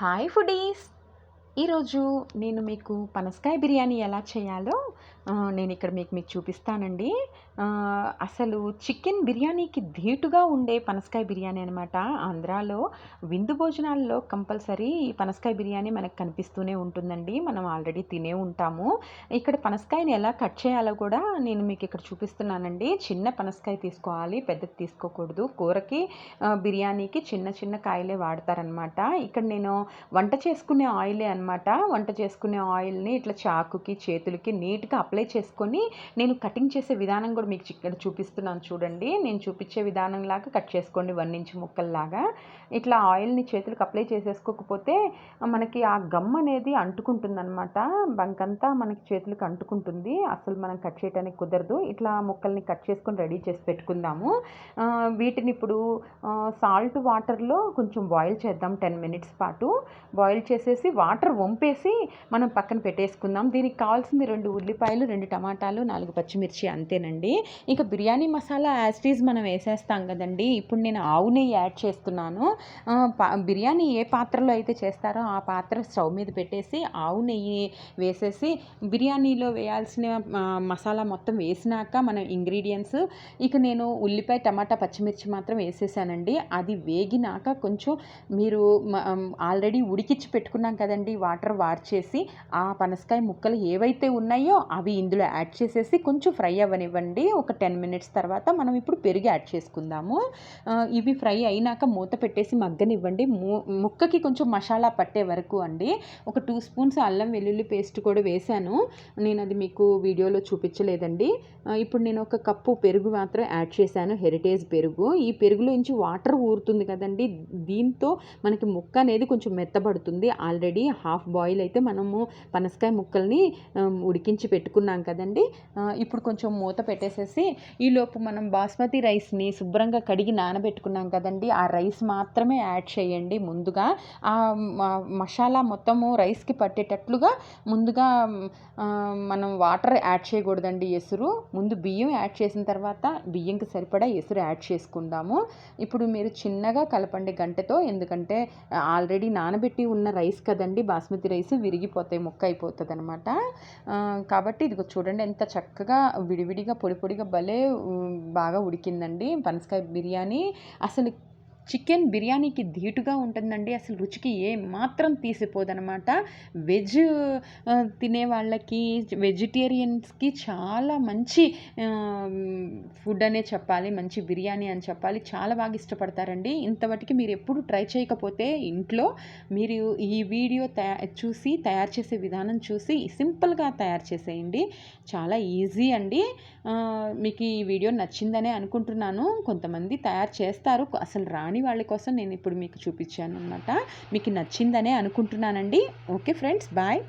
Hi foodies. ఈరోజు నేను మీకు పనసకాయ బిర్యానీ ఎలా చేయాలో నేను ఇక్కడ మీకు మీకు చూపిస్తానండి. అసలు చికెన్ బిర్యానీకి ధీటుగా ఉండే పనసకాయ బిర్యానీ అనమాట ఆంధ్రాలో విందు భోజనాల్లో కంపల్సరీ ఈ పనసకాయ బిర్యానీ మనకు కనిపిస్తూనే ఉంటుందండి. మనం ఆల్రెడీ తినే ఉంటాము. ఇక్కడ పనసకాయని ఎలా కట్ చేయాలో కూడా నేను మీకు ఇక్కడ చూపిస్తున్నానండి. చిన్న పనసకాయ తీసుకోవాలి పెద్దది తీసుకోకూడదు. కూరకి బిర్యానీకి చిన్న చిన్న కాయలే వాడతారనమాట ఇక్కడ నేను వంట చేసుకునే ఆయిలే అనమాట వంట చేసుకునే ఆయిల్ని ఇట్లా చాకుకి చేతులకి నీట్గా అప్లై అప్లై చేసుకొని నేను కటింగ్ చేసే విధానం కూడా మీకు ఇక్కడ చూపిస్తున్నాను చూడండి. నేను చూపించే విధానం లాగా కట్ చేసుకోండి వన్ ఇంచ్ ముక్కల్లాగా. ఇట్లా ఆయిల్ని చేతులకు అప్లై చేసేసుకోకపోతే మనకి ఆ గమ్ అనేది అంటుకుంటుంది అనమాట బంకంతా మనకి చేతులకు అంటుకుంటుంది. అసలు మనం కట్ చేయడానికి కుదరదు. ఇట్లా ముక్కల్ని కట్ చేసుకొని రెడీ చేసి పెట్టుకుందాము. వీటిని ఇప్పుడు సాల్ట్ వాటర్లో కొంచెం బాయిల్ చేద్దాం టెన్ మినిట్స్ పాటు. బాయిల్ చేసేసి వాటర్ వంపేసి మనం పక్కన పెట్టేసుకుందాం. దీనికి కావాల్సింది రెండు ఉల్లిపాయలు రెండు టమాటాలు నాలుగు పచ్చిమిర్చి అంతేనండి. ఇంకా బిర్యానీ మసాలా యాస్టీజ్ మనం వేసేస్తాం కదండి. ఇప్పుడు నేను ఆవు నెయ్యి యాడ్ చేస్తున్నాను. పా- బిర్యానీ ఏ పాత్రలో అయితే చేస్తారో ఆ పాత్ర స్టవ్ మీద పెట్టేసి ఆవు నెయ్యి వేసేసి బిర్యానీలో వేయాల్సిన మసాలా మొత్తం వేసినాక మన ఇంగ్రీడియంట్స్ ఇక నేను ఉల్లిపాయ టమాటా పచ్చిమిర్చి మాత్రం వేసేసానండి. అది వేగినాక కొంచెం మీరు ఆల్రెడీ ఉడికిచ్చి పెట్టుకున్నాం కదండి వాటర్ వార్చేసి ఆ పనసకాయ ముక్కలు ఏవైతే ఉన్నాయో అవి ఇందులో యాడ్ చేసేసి కొంచెం ఫ్రై అవ్వనివ్వండి. ఒక టెన్ మినిట్స్ తర్వాత మనం ఇప్పుడు పెరుగు యాడ్ చేసుకుందాము. ఇవి ఫ్రై అయినాక మూత పెట్టేసి మగ్గనివ్వండి. ము- ముక్కకి కొంచెం మసాలా పట్టే వరకు అండి. ఒక టూ స్పూన్స్ అల్లం వెల్లుల్లి పేస్ట్ కూడా వేశాను. నేను అది మీకు వీడియోలో చూపించలేదండి. ఇప్పుడు నేను ఒక కప్పు పెరుగు మాత్రం యాడ్ చేశాను. హెరిటేజ్ పెరుగు. ఈ పెరుగులో నుంచి వాటర్ ఊరుతుంది కదండి. దీంతో మనకి ముక్క అనేది కొంచెం మెత్తబడుతుంది. ఆల్రెడీ హాఫ్ బాయిల్ అయితే మనము పనసకాయ ముక్కల్ని ఉడికించి పెట్టుకుని పెట్టుకున్నాం కదండి. ఇప్పుడు కొంచెం మూత పెట్టేసేసి ఈలోపు మనం బాస్మతి రైస్ని శుభ్రంగా కడిగి నానబెట్టుకున్నాం కదండి. ఆ రైస్ మాత్రమే యాడ్ చేయండి. ముందుగా ఆ మసాలా మొత్తము రైస్కి పట్టేటట్లుగా ముందుగా మనం వాటర్ యాడ్ చేయకూడదండి ఎసురు. ముందు బియ్యం యాడ్ చేసిన తర్వాత బియ్యంకి సరిపడా ఎసురు యాడ్ చేసుకుందాము. ఇప్పుడు మీరు చిన్నగా కలపండి గంటతో ఎందుకంటే ఆల్రెడీ నానబెట్టి ఉన్న రైస్ కదండి బాస్మతి రైస్ విరిగిపోతాయి ముక్క అయిపోతుంది అనమాట కాబట్టి ఇదిగో చూడండి ఎంత చక్కగా విడివిడిగా పొడి పొడిగా భలే బాగా ఉడికిందండి. పనసకాయ బిర్యానీ అసలు చికెన్ బిర్యానీకి ధీటుగా ఉంటుందండి. అసలు రుచికి ఏ మాత్రం తీసిపోదనమాట. వెజ్ తినే వాళ్ళకి వెజిటేరియన్స్కి చాలా మంచి ఫుడ్ అనే చెప్పాలి మంచి బిర్యానీ అని చెప్పాలి చాలా బాగా ఇష్టపడతారండి. ఇంతవరకు మీరు ఎప్పుడు ట్రై చేయకపోతే ఇంట్లో మీరు ఈ వీడియో తయా చూసి తయారు చేసే విధానం చూసి సింపుల్గా తయారు చేసేయండి. చాలా ఈజీ అండి. మీకు ఈ వీడియో నచ్చిందనే అనుకుంటున్నాను. కొంతమంది తయారు చేస్తారు. అసలు రాని వాళ్ళ కోసం నేను ఇప్పుడు మీకు చూపించాను అనమాట మీకు నచ్చిందనే అనుకుంటున్నానండి. Okay friends bye.